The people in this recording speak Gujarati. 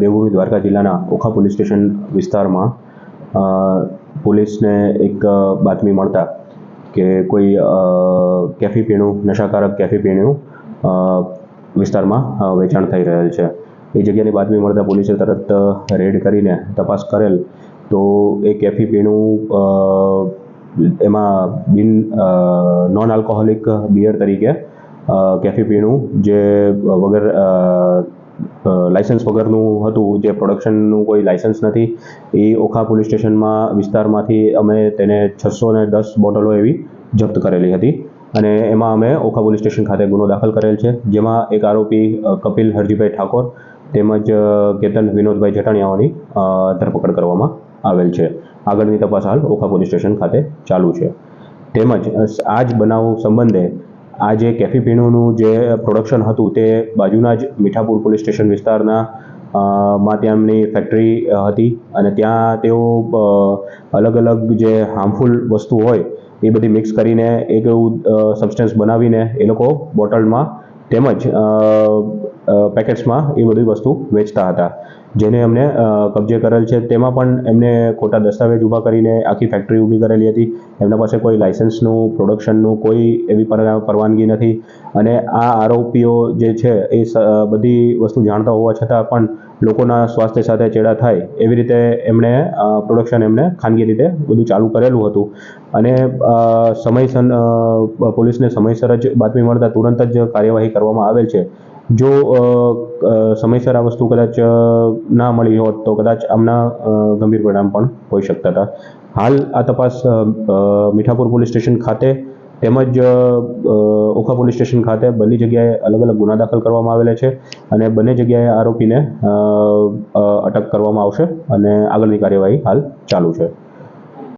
દેવભૂમિ દ્વારકા જિલ્લાના ઓખા પોલીસ સ્ટેશન વિસ્તારમાં પોલીસને એક બાતમી મળતા કે કોઈ કેફી પીણું, નશાકારક કેફી પીણું વિસ્તારમાં વેચાણ થઈ રહેલ છે. એ જગ્યાની બાતમી મળતા પોલીસે તરત રેડ કરીને તપાસ કરેલ તો એ કેફી પીણું એમાં બિન નોન આલ્કોહોલિક બિયર તરીકે કેફી પીણું જે વગર અ, લાયસન્સ વગરનું હતું જે પ્રોડક્શનનું કોઈ લાયસન્સ નથી એ ઓખા પોલીસ સ્ટેશનમાં વિસ્તારમાંથી અમે તેને છસો ને દસ બોટલો એવી જપ્ત કરેલી હતી. અને એમાં અમે ઓખા પોલીસ સ્ટેશન ખાતે ગુનો દાખલ કરેલ છે જેમાં એક આરોપી કપિલ હરજીભાઈ ઠાકોર તેમજ કેતન વિનોદભાઈ જટાણિયાઓની ધરપકડ કરવામાં આવેલ છે. આગળની તપાસ હાલ ઓખા પોલીસ સ્ટેશન ખાતે ચાલુ છે. તેમજ આ જ બનાવ સંબંધે આ જે કેફી પીણુંનું જે પ્રોડક્શન હતું તે બાજુના જ મીઠાપુર પોલીસ સ્ટેશન વિસ્તારના માં ત્યાંની ફેક્ટરી હતી અને ત્યાં તેઓ અલગ અલગ જે હાર્મફુલ વસ્તુ હોય એ બધી મિક્સ કરીને એક એવું સબસ્ટન્સ બનાવીને એ લોકો બોટલમાં તેમજ પેકેટ્સમાં એ બધી વસ્તુ વેચતા હતા. જેને એમને કબજે કરેલ છે. તેમાં પણ એમને ખોટા દસ્તાવેજ ઊભા કરીને આખી ફેક્ટરી ઊભી કરેલી હતી. એમના પાસે કોઈ લાઇસન્સનું પ્રોડક્શનનું કોઈ એવી પરવાનગી નથી. અને આ આરોપીઓ જે છે એ બધી વસ્તુ જાણતા હોવા છતાં પણ લોકોના સ્વાસ્થ્ય સાથે ચેડા થાય એવી રીતે એમણે પ્રોડક્શન એમને ખાનગી રીતે બધું ચાલુ કરેલું હતું. અને સમયસર પોલીસને સમયસર જ બાતમી મળતા તુરંત જ કાર્યવાહી કરવામાં આવેલ છે. જો સમયસર આ વસ્તુ કદાચ ના મળી હોત તો કદાચ આમના ગંભીર પરિણામ પણ હોઈ શકતા હતા. હાલ આ તપાસ મીઠાપુર પોલીસ સ્ટેશન ખાતે તેમજ ઓખા પોલીસ સ્ટેશન ખાતે બંને જગ્યાએ અલગ અલગ ગુના દાખલ કરવામાં આવેલા છે અને બંને જગ્યાએ આરોપીને અટક કરવામાં આવશે અને આગળની કાર્યવાહી હાલ ચાલુ છે.